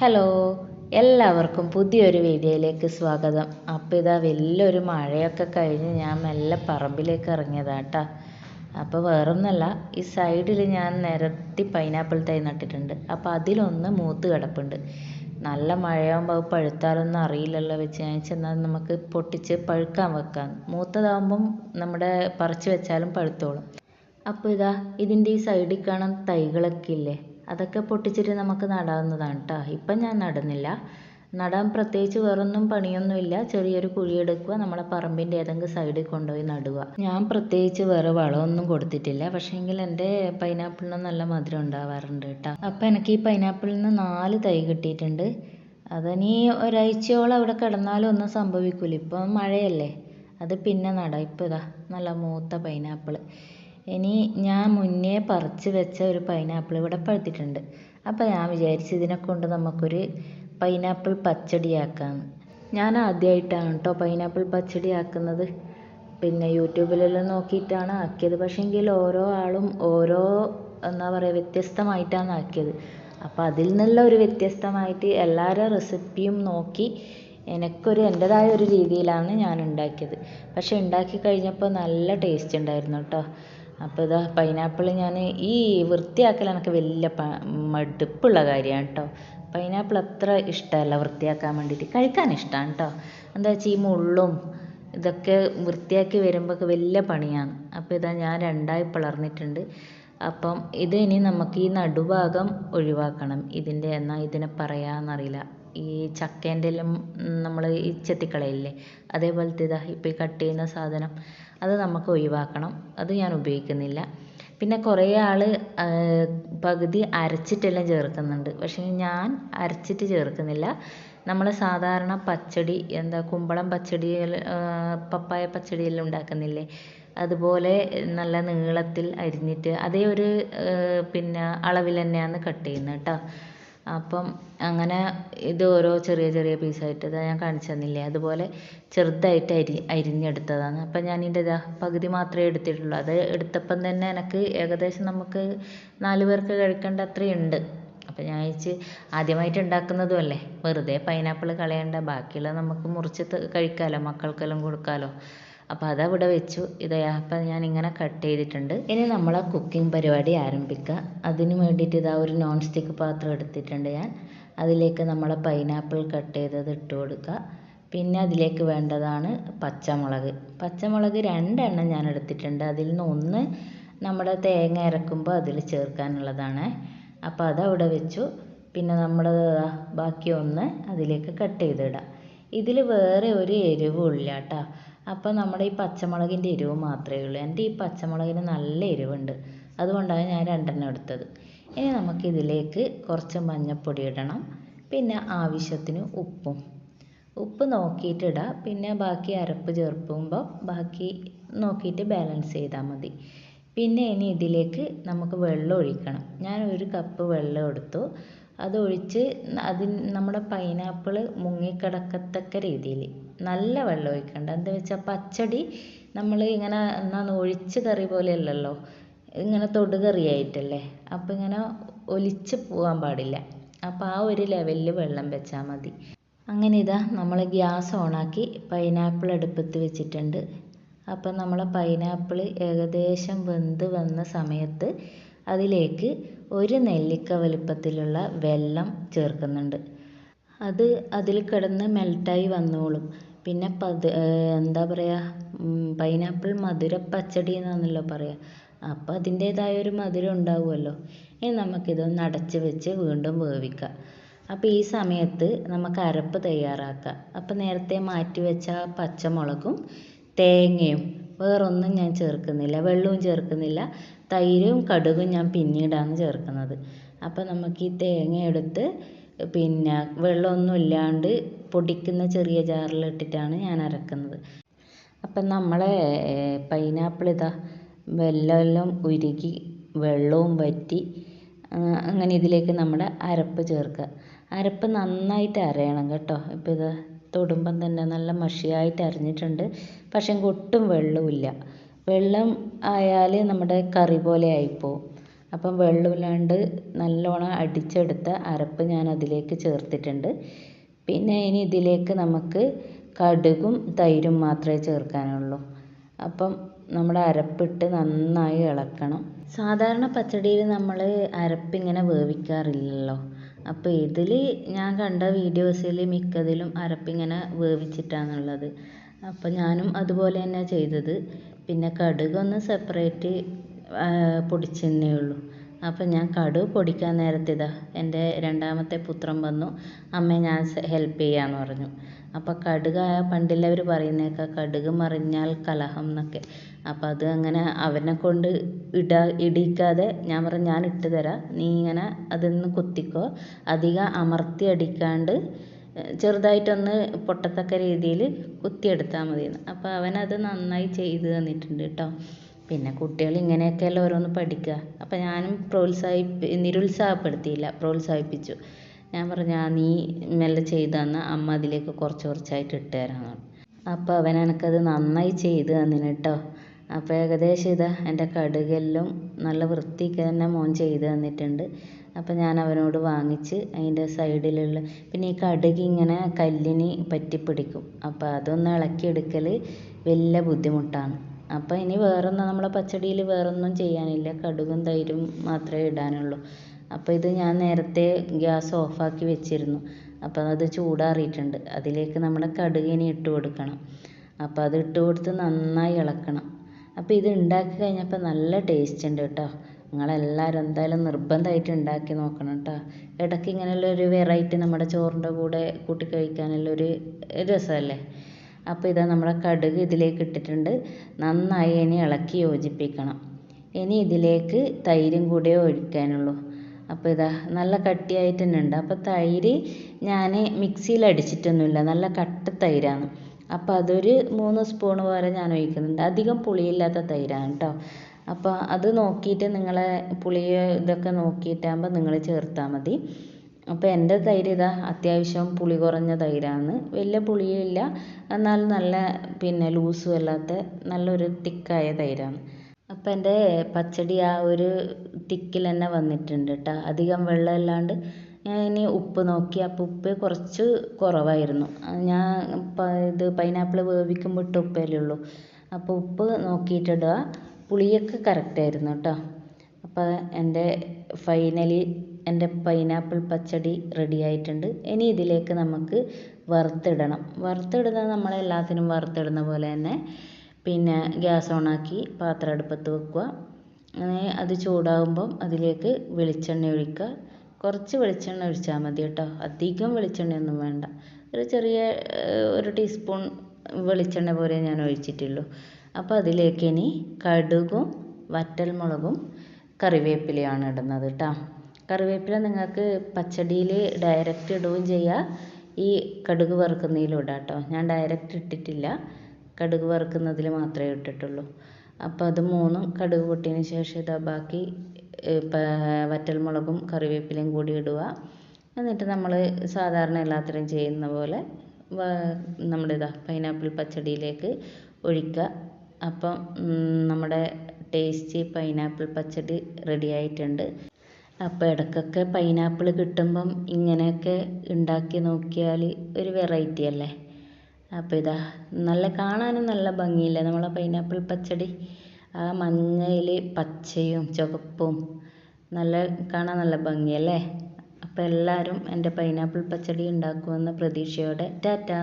Hello എല്ലാവർക്കും പുതിയൊരു വീഡിയോയിലേക്ക് സ്വാഗതം. അപ്പോൾ ഇതാ വലിയൊരു മഴയൊക്കെ കഴിഞ്ഞ് ഞാൻ മെല്ലെ പറമ്പിലേക്ക് ഇറങ്ങിയതാണ് കേട്ടോ അപ്പോൾ വേറൊന്നുമല്ല ഈ സൈഡിൽ ഞാൻ നിരത്തി പൈനാപ്പിൾ തൈ നട്ടിട്ടുണ്ട്. അപ്പോൾ അതിലൊന്ന് മൂത്ത് കിടപ്പുണ്ട്. നല്ല മഴയാകുമ്പോൾ പഴുത്താലൊന്നും അറിയില്ലല്ലോ വെച്ച് ഞാൻ ചെന്നാൽ നമുക്ക് പൊട്ടിച്ച് പഴുക്കാൻ വെക്കാം. മൂത്തതാകുമ്പം നമ്മുടെ പറിച്ച് വെച്ചാലും പഴുത്തോളും. അപ്പോൾ ഇതാ ഇതിന്റെ ഈ സൈഡിൽ കാണാൻ തൈകളൊക്കെ ഇല്ലേ? അതൊക്കെ പൊട്ടിച്ചിട്ട് നമുക്ക് നടാവുന്നതാണ് കേട്ടോ ഇപ്പം ഞാൻ നടുന്നില്ല. നടാൻ പ്രത്യേകിച്ച് വേറൊന്നും പണിയൊന്നുമില്ല. ചെറിയൊരു കുഴിയെടുക്കുക നമ്മളെ പറമ്പിന്റെ ഏതെങ്കിലും സൈഡിൽ കൊണ്ടുപോയി നടുക. ഞാൻ പ്രത്യേകിച്ച് വേറെ വളമൊന്നും കൊടുത്തിട്ടില്ല. പക്ഷേങ്കിൽ എന്റെ പൈനാപ്പിളിന് നല്ല മധുരം ഉണ്ടാവാറുണ്ട് കേട്ടോ അപ്പം എനിക്ക് ഈ പൈനാപ്പിളിൽ നിന്ന് നാല് തൈ കിട്ടിയിട്ടുണ്ട്. അതിനി ഒരാഴ്ചയോളം അവിടെ കിടന്നാലും ഒന്നും സംഭവിക്കില്ല ഇപ്പം മഴയല്ലേ. അത് പിന്നെ നടാം. ഇപ്പോൾ ഇതാ നല്ല മൂത്ത പൈനാപ്പിൾ ഇനി ഞാൻ മുന്നേ പറിച്ച് വെച്ച ഒരു പൈനാപ്പിൾ ഇവിടെ പഴുത്തിട്ടുണ്ട്. അപ്പോൾ ഞാൻ വിചാരിച്ചു ഇതിനെ കൊണ്ട് നമുക്കൊരു പൈനാപ്പിൾ പച്ചടിയാക്കാമെന്ന് ഞാൻ ആദ്യമായിട്ടാണ് കേട്ടോ പൈനാപ്പിൾ പച്ചടി ആക്കുന്നത് പിന്നെ യൂട്യൂബിലെല്ലാം നോക്കിയിട്ടാണ് ആക്കിയത്. പക്ഷേങ്കിൽ ഓരോ ആളും ഓരോ എന്താ പറയുക വ്യത്യസ്തമായിട്ടാണ് ആക്കിയത്. അപ്പോൾ അതിൽ നിന്നുള്ള ഒരു വ്യത്യസ്തമായിട്ട് എല്ലാവരുടെ റെസിപ്പിയും നോക്കി എനിക്കൊരു എന്റെതായ ഒരു രീതിയിലാണ് ഞാൻ ഉണ്ടാക്കിയത്. പക്ഷെ ഉണ്ടാക്കി കഴിഞ്ഞപ്പോൾ നല്ല ടേസ്റ്റ് ഉണ്ടായിരുന്നു കേട്ടോ അപ്പോൾ ഇതാ പൈനാപ്പിൾ ഞാൻ ഈ വൃത്തിയാക്കൽ എനിക്ക് വലിയ മടുപ്പുള്ള കാര്യമാണ് കേട്ടോ പൈനാപ്പിൾ അത്ര ഇഷ്ടമല്ല വൃത്തിയാക്കാൻ വേണ്ടിയിട്ട് കഴിക്കാൻ ഇഷ്ടമാണ് കേട്ടോ എന്താ വെച്ചാൽ ഈ മുള്ളും ഇതൊക്കെ വൃത്തിയാക്കി വരുമ്പോൾ വലിയ പണിയാണ്. അപ്പോൾ ഇതാ ഞാൻ രണ്ടായി പിളർന്നിട്ടുണ്ട്. അപ്പം ഇത് ഇനി നമുക്ക് ഈ നടുഭാഗം ഒഴിവാക്കണം. ഇതിന്റെ എന്നാൽ ഇതിനെ പറയാമെന്നറിയില്ല ഈ ചക്കേന്റെ എല്ലാം നമ്മൾ ഈ ചെത്തിക്കളയില്ലേ അതേപോലത്തെ ഇതാ ഇപ്പോൾ ഈ കട്ട് ചെയ്യുന്ന സാധനം. അത് നമുക്ക് ഒഴിവാക്കണം. അത് ഞാൻ ഉപയോഗിക്കുന്നില്ല. പിന്നെ കുറേ ആൾ പകുതി അരച്ചിട്ടെല്ലാം ചേർക്കുന്നുണ്ട്. പക്ഷേ ഞാൻ അരച്ചിട്ട് ചേർക്കുന്നില്ല. നമ്മൾ സാധാരണ പച്ചടി എന്താ കുമ്പളം പച്ചടി പപ്പായ പച്ചടിയെല്ലാം ഉണ്ടാക്കുന്നില്ലേ? അതുപോലെ നല്ല നീളത്തിൽ അരിഞ്ഞിട്ട് അതേ ഒരു പിന്നെ അളവിൽ തന്നെയാണ് കട്ട് ചെയ്യുന്നത് കേട്ടോ. അപ്പം അങ്ങനെ ഇത് ഓരോ ചെറിയ ചെറിയ പീസായിട്ട് ഇതാ ഞാൻ കാണിച്ചു തന്നില്ലേ? അതുപോലെ ചെറുതായിട്ട് അരി അരിഞ്ഞെടുത്തതാണ്. അപ്പം ഞാൻ ഇതിന്റെ ഇതാ പകുതി മാത്രമേ എടുത്തിട്ടുള്ളൂ. അത് എടുത്തപ്പം തന്നെ എനിക്ക് ഏകദേശം നമുക്ക് നാല് പേർക്ക് കഴിക്കേണ്ട അത്രയും ഉണ്ട് അപ്പം ഞാൻ വിചാരിച്ച് ആദ്യമായിട്ട് ഉണ്ടാക്കുന്നതും അല്ലേ? വെറുതെ പൈനാപ്പിൾ കളയണ്ട. ബാക്കിയുള്ളത് നമുക്ക് മുറിച്ച് കഴിക്കാമല്ലോ മക്കൾക്കെല്ലാം കൊടുക്കാമല്ലോ അപ്പോൾ അതവിടെ വെച്ചു. ഇത് അപ്പം ഞാൻ ഇങ്ങനെ കട്ട് ചെയ്തിട്ടുണ്ട്. ഇനി നമ്മൾ ആ കുക്കിംഗ് പരിപാടി ആരംഭിക്കുക അതിന് വേണ്ടിയിട്ട് ഇതാ ഒരു നോൺ സ്റ്റിക്ക് പാത്രം എടുത്തിട്ടുണ്ട് ഞാൻ. അതിലേക്ക് നമ്മൾ പൈനാപ്പിൾ കട്ട് ചെയ്തത് ഇട്ട് കൊടുക്കുക പിന്നെ അതിലേക്ക് വേണ്ടതാണ് പച്ചമുളക്. പച്ചമുളക് രണ്ടെണ്ണം ഞാൻ എടുത്തിട്ടുണ്ട്. അതിൽ നിന്ന് ഒന്ന് നമ്മുടെ തേങ്ങ ഇറക്കുമ്പോൾ അതിൽ ചേർക്കാനുള്ളതാണ്. അപ്പോൾ അതവിടെ വെച്ചു. പിന്നെ നമ്മൾ ബാക്കി ഒന്ന് അതിലേക്ക് കട്ട് ചെയ്തിടാം. ഇതിൽ വേറെ ഒരു എരിവും ഇല്ല കേട്ടോ അപ്പോൾ നമ്മുടെ ഈ പച്ചമുളകിന്റെ എരിവ് മാത്രമേ ഉള്ളൂ. എന്റെ ഈ പച്ചമുളകിന് നല്ല എരിവുണ്ട്. അതുകൊണ്ടാണ് ഞാൻ രണ്ടെണ്ണം എടുത്തത്. ഇനി നമുക്ക് ഇതിലേക്ക് കുറച്ച് മഞ്ഞൾപ്പൊടി ഇടണം. പിന്നെ ആവശ്യത്തിന് ഉപ്പും. ഉപ്പ് നോക്കിയിട്ട് ഇടാം. പിന്നെ ബാക്കി അരപ്പ് ചേർക്കുമ്പോൾ ബാക്കി നോക്കിയിട്ട് ബാലൻസ് ചെയ്താൽ മതി. പിന്നെ ഇനി ഇതിലേക്ക് നമുക്ക് വെള്ളം ഒഴിക്കണം. ഞാൻ ഒരു കപ്പ് വെള്ളം എടുത്തു. അതൊഴിച്ച് അതിൽ നമ്മുടെ പൈനാപ്പിൾ മുങ്ങിക്കിടക്കത്തക്ക രീതിയിൽ നല്ല വെള്ളം ഒഴിക്കണ്ട എന്താ വെച്ചാൽ പച്ചടി നമ്മൾ ഇങ്ങനെ എന്നാന്ന് ഒഴിച്ച് കറി പോലെയല്ലല്ലോ? ഇങ്ങനെ തൊടുകറിയായിട്ടല്ലേ അപ്പം ഇങ്ങനെ ഒലിച്ച് പോകാൻ പാടില്ല. അപ്പം ആ ഒരു ലെവലിൽ വെള്ളം വെച്ചാൽ മതി. അങ്ങനെ ഇതാ നമ്മൾ ഗ്യാസ് ഓണാക്കി പൈനാപ്പിൾ അടുപ്പത്ത് വെച്ചിട്ടുണ്ട്. അപ്പം നമ്മളെ പൈനാപ്പിൾ ഏകദേശം വെന്ത് വന്ന സമയത്ത് അതിലേക്ക് ഒരു നെല്ലിക്ക വലിപ്പത്തിലുള്ള വെള്ളം ചേർക്കുന്നുണ്ട്. അത് അതിൽ കിടന്ന് മെൽട്ടായി വന്നോളും. പിന്നെ പത് എന്താ പറയുക പൈനാപ്പിൾ മധുര പച്ചടി എന്നാണല്ലോ പറയുക അപ്പോൾ അതിന്റേതായ ഒരു മധുരം ഉണ്ടാവുമല്ലോ. ഇനി നമുക്കിതൊന്ന് അടച്ച് വെച്ച് വീണ്ടും വേവിക്കാം. അപ്പോൾ ഈ സമയത്ത് നമുക്ക് അരപ്പ് തയ്യാറാക്കാം. അപ്പോൾ നേരത്തെ മാറ്റി വെച്ച പച്ചമുളകും തേങ്ങയും വേറൊന്നും ഞാൻ ചേർക്കുന്നില്ല. വെള്ളവും ചേർക്കുന്നില്ല. തൈരും കടുകും ഞാൻ പിന്നീടാണ് ചേർക്കുന്നത്. അപ്പോൾ നമുക്ക് ഈ തേങ്ങ എടുത്ത് പിന്നെ വെള്ളമൊന്നും ഇല്ലാണ്ട് പൊടിക്കുന്ന ചെറിയ ജാറിലിട്ടിട്ടാണ് ഞാൻ അരക്കുന്നത്. അപ്പം നമ്മളെ പൈനാപ്പിൾ ഇതാ വെള്ളമെല്ലാം ഉരുകി വെള്ളവും വറ്റി അങ്ങനെ ഇതിലേക്ക് നമ്മുടെ അരപ്പ് ചേർക്കുക. അരപ്പ് നന്നായിട്ട് അരയണം കേട്ടോ. ഇപ്പോൾ ഇത് തൊടുമ്പം തന്നെ നല്ല മഷിയായിട്ട് അരിഞ്ഞിട്ടുണ്ട്. പക്ഷേ ഒട്ടും വെള്ളമില്ല വെള്ളം ആയാൽ നമ്മുടെ കറി പോലെ ആയിപ്പോവും. അപ്പം വെള്ളമില്ലാണ്ട് നല്ലോണം അടിച്ചെടുത്ത അരപ്പ് ഞാൻ അതിലേക്ക് ചേർത്തിട്ടുണ്ട്. പിന്നെ ഇനി ഇതിലേക്ക് നമുക്ക് കടുകും തൈരും മാത്രമേ ചേർക്കാനുള്ളൂ. അപ്പം നമ്മുടെ അരപ്പിട്ട് നന്നായി ഇളക്കണം. സാധാരണ പച്ചടിയിൽ നമ്മൾ അരപ്പിങ്ങനെ വേവിക്കാറില്ലല്ലോ. അപ്പോൾ ഇതിൽ ഞാൻ കണ്ട വീഡിയോസിൽ മിക്കതിലും അരപ്പിങ്ങനെ വേവിച്ചിട്ടാണുള്ളത്. അപ്പോൾ ഞാനും അതുപോലെ തന്നെ ചെയ്തത്. പിന്നെ കടുകൊന്ന് സെപ്പറേറ്റ് പൊടിച്ചെന്നേ ഉള്ളൂ. അപ്പം ഞാൻ കടുക് പൊടിക്കാൻ നേരത്ത് ഇതാ എന്റെ രണ്ടാമത്തെ പുത്രൻ വന്നു. അമ്മേ ഞാൻ ഹെൽപ്പ് ചെയ്യാമെന്ന് പറഞ്ഞു. അപ്പം കടുക് പണ്ടുള്ളവർ പറയുന്നേക്കാം കടുക് മറിഞ്ഞാൽ കലഹം എന്നൊക്കെ. അപ്പം അത് അങ്ങനെ അവനെ കൊണ്ട് ഇടാ ഇടിക്കാതെ ഞാൻ പറഞ്ഞു ഞാൻ ഇട്ട് തരാം. നീ ഇങ്ങനെ അതൊന്ന് കുത്തിക്കോ. അധികം അമർത്തി അടിക്കാണ്ട് ചെറുതായിട്ടൊന്ന് പൊട്ടത്തക്ക രീതിയിൽ കുത്തിയെടുത്താൽ മതിയെന്ന്. അപ്പോൾ അവനത് നന്നായി ചെയ്ത് തന്നിട്ടുണ്ട് കേട്ടോ പിന്നെ കുട്ടികൾ ഇങ്ങനെയൊക്കെയല്ലേ ഓരോന്ന് പഠിക്കുക. അപ്പോൾ ഞാനും പ്രോത്സാഹിപ്പി നിരുത്സാഹപ്പെടുത്തിയില്ല പ്രോത്സാഹിപ്പിച്ചു. ഞാൻ പറഞ്ഞു ആ നീ മെല്ലെ ചെയ്ത് തന്നാൽ അമ്മ അതിലേക്ക് കുറച്ച് കുറച്ചായിട്ട് ഇട്ട് തരാമെന്ന് പറഞ്ഞു. അപ്പോൾ അവൻ എനിക്കത് നന്നായി ചെയ്ത് തന്നിന് കേട്ടോ. അപ്പോൾ ഏകദേശം ഇതാ എന്റെ കടുകെല്ലാം നല്ല വൃത്തിക്ക് തന്നെ മോൻ ചെയ്ത് തന്നിട്ടുണ്ട്. അപ്പോൾ ഞാൻ അവനോട് വാങ്ങിച്ച് അതിന്റെ സൈഡിലുള്ള പിന്നെ ഈ കടുക് ഇങ്ങനെ കല്ലിന് പറ്റിപ്പിടിക്കും. അപ്പോൾ അതൊന്ന് ഇളക്കിയെടുക്കൽ വലിയ ബുദ്ധിമുട്ടാണ്. അപ്പോൾ ഇനി വേറൊന്നും നമ്മളെ പച്ചടിയിൽ വേറൊന്നും ചെയ്യാനില്ല. കടുകും തൈരും മാത്രമേ ഇടാനുള്ളൂ. അപ്പോൾ ഇത് ഞാൻ നേരത്തെ ഗ്യാസ് ഓഫാക്കി വെച്ചിരുന്നു. അപ്പോൾ അത് ചൂടാറിയിട്ടുണ്ട്. അതിലേക്ക് കടുക് ഇനി ഇട്ട് കൊടുക്കണം. അപ്പോൾ അത് ഇട്ട് കൊടുത്ത് നന്നായി ഇളക്കണം. അപ്പോൾ ഇത് ഉണ്ടാക്കി കഴിഞ്ഞപ്പോൾ നല്ല ടേസ്റ്റ് ഉണ്ട് കേട്ടോ. നിങ്ങളെല്ലാവരും എന്തായാലും നിർബന്ധമായിട്ട് ഉണ്ടാക്കി നോക്കണം കേട്ടോ. ഇടയ്ക്ക് ഇങ്ങനെയുള്ള ഒരു വെറൈറ്റി നമ്മുടെ ചോറിന്റെ കൂടെ കൂട്ടി കഴിക്കാനുള്ള ഒരു രസമല്ലേ? അപ്പോൾ ഇതാ നമ്മുടെ കടുക് ഇതിലേക്ക് ഇട്ടിട്ടുണ്ട്. നന്നായി ഇനി ഇളക്കി യോജിപ്പിക്കണം. ഇനി ഇതിലേക്ക് തൈരും കൂടെ ഒഴിക്കാനുള്ളൂ. അപ്പോൾ ഇതാ നല്ല കട്ടിയായിട്ട് തന്നെ ഉണ്ട്. അപ്പോൾ തൈര് ഞാൻ മിക്സിയിൽ അടിച്ചിട്ടൊന്നുമില്ല. നല്ല കട്ട തൈരാണ്. അപ്പോൾ അതൊരു മൂന്ന് സ്പൂൺ വരെ ഞാൻ ഒഴിക്കുന്നുണ്ട്. അധികം പുളിയില്ലാത്ത തൈരാണ് കേട്ടോ. അപ്പോൾ അത് നോക്കിയിട്ട് നിങ്ങളെ പുളിയോ ഇതൊക്കെ നോക്കിയിട്ടാകുമ്പോൾ നിങ്ങൾ ചേർത്താൽ മതി. അപ്പോൾ എന്റെ തൈര് ഇതാ അത്യാവശ്യം പുളി കുറഞ്ഞ തൈരാണ്. വലിയ പുളിയില്ല എന്നാൽ നല്ല പിന്നെ ലൂസും അല്ലാത്ത നല്ലൊരു തിക്കായ തൈരാണ്. അപ്പോൾ എന്റെ പച്ചടി ആ ഒരു തിക്കിൽ തന്നെ വന്നിട്ടുണ്ട് കേട്ടോ അധികം വെള്ളം അല്ലാണ്ട് ഞാൻ ഇനി ഉപ്പ് നോക്കി. അപ്പോൾ ഉപ്പ് കുറച്ച് കുറവായിരുന്നു. ഞാൻ ഇത് പൈനാപ്പിൾ വേവിക്കുമ്പോൾ ഇട്ട ഉപ്പല്ലേ ഉള്ളൂ. അപ്പോൾ ഉപ്പ് നോക്കിയിട്ടിടുക പുളിയൊക്കെ കറക്റ്റായിരുന്നു കേട്ടോ അപ്പോൾ എന്റെ ഫൈനലി എന്റെ പൈനാപ്പിൾ പച്ചടി റെഡി ആയിട്ടുണ്ട്. ഇനി ഇതിലേക്ക് നമുക്ക് വറുത്തിടണം. വറുത്തിടുന്നത് നമ്മളെല്ലാത്തിനും വറുത്തിടുന്ന പോലെ തന്നെ പിന്നെ ഗ്യാസ് ഓണാക്കി പാത്രം അടുപ്പത്ത് വെക്കുക. അങ്ങനെ അത് ചൂടാകുമ്പം അതിലേക്ക് വെളിച്ചെണ്ണ ഒഴിക്കുക. കുറച്ച് വെളിച്ചെണ്ണ ഒഴിച്ചാൽ മതി കേട്ടോ. അധികം വെളിച്ചെണ്ണയൊന്നും വേണ്ട. ഒരു ചെറിയ ഒരു ടീസ്പൂൺ വെളിച്ചെണ്ണ പോലെ ഞാൻ ഒഴിച്ചിട്ടുള്ളൂ. അപ്പോൾ അതിലേക്ക് ഇനി കടുകും വറ്റൽമുളകും കറിവേപ്പിലയാണ് ഇടുന്നത് കേട്ടോ കറിവേപ്പില നിങ്ങൾക്ക് പച്ചടിയിൽ ഡയറക്റ്റ് ഇടുകയും ചെയ്യാം. ഈ കടുക് വറുക്കുന്നതിലും ഇടാം കേട്ടോ ഞാൻ ഡയറക്റ്റ് ഇട്ടിട്ടില്ല. കടുക് വറുക്കുന്നതിൽ മാത്രമേ ഇട്ടിട്ടുള്ളൂ. അപ്പോൾ അത് മൂന്നും കടുക് പൊട്ടിയതിന് ശേഷം ഇതാ ബാക്കി വറ്റൽമുളകും കറിവേപ്പിലയും കൂടി ഇടുക. എന്നിട്ട് നമ്മൾ സാധാരണ എല്ലാത്തിനും ചെയ്യുന്ന പോലെ നമ്മുടെ ഇതാ പൈനാപ്പിൾ പച്ചടിയിലേക്ക് ഒഴിക്കുക. അപ്പം നമ്മുടെ ടേസ്റ്റി പൈനാപ്പിൾ പച്ചടി റെഡി ആയിട്ടുണ്ട്. അപ്പോൾ ഇടയ്ക്കൊക്കെ പൈനാപ്പിൾ കിട്ടുമ്പം ഇങ്ങനെയൊക്കെ ഉണ്ടാക്കി നോക്കിയാൽ ഒരു വെറൈറ്റി അല്ലേ? അപ്പോൾ ഇതാ നല്ല കാണാനും നല്ല ഭംഗിയില്ലേ? നമ്മളെ പൈനാപ്പിൾ പച്ചടി? ആ മഞ്ഞയിൽ പച്ചയും ചുവപ്പും നല്ല കാണാൻ നല്ല ഭംഗിയല്ലേ? അപ്പോൾ എല്ലാവരും എന്റെ പൈനാപ്പിൾ പച്ചടി ഉണ്ടാക്കുമെന്ന പ്രതീക്ഷയോടെ. ടാറ്റാ!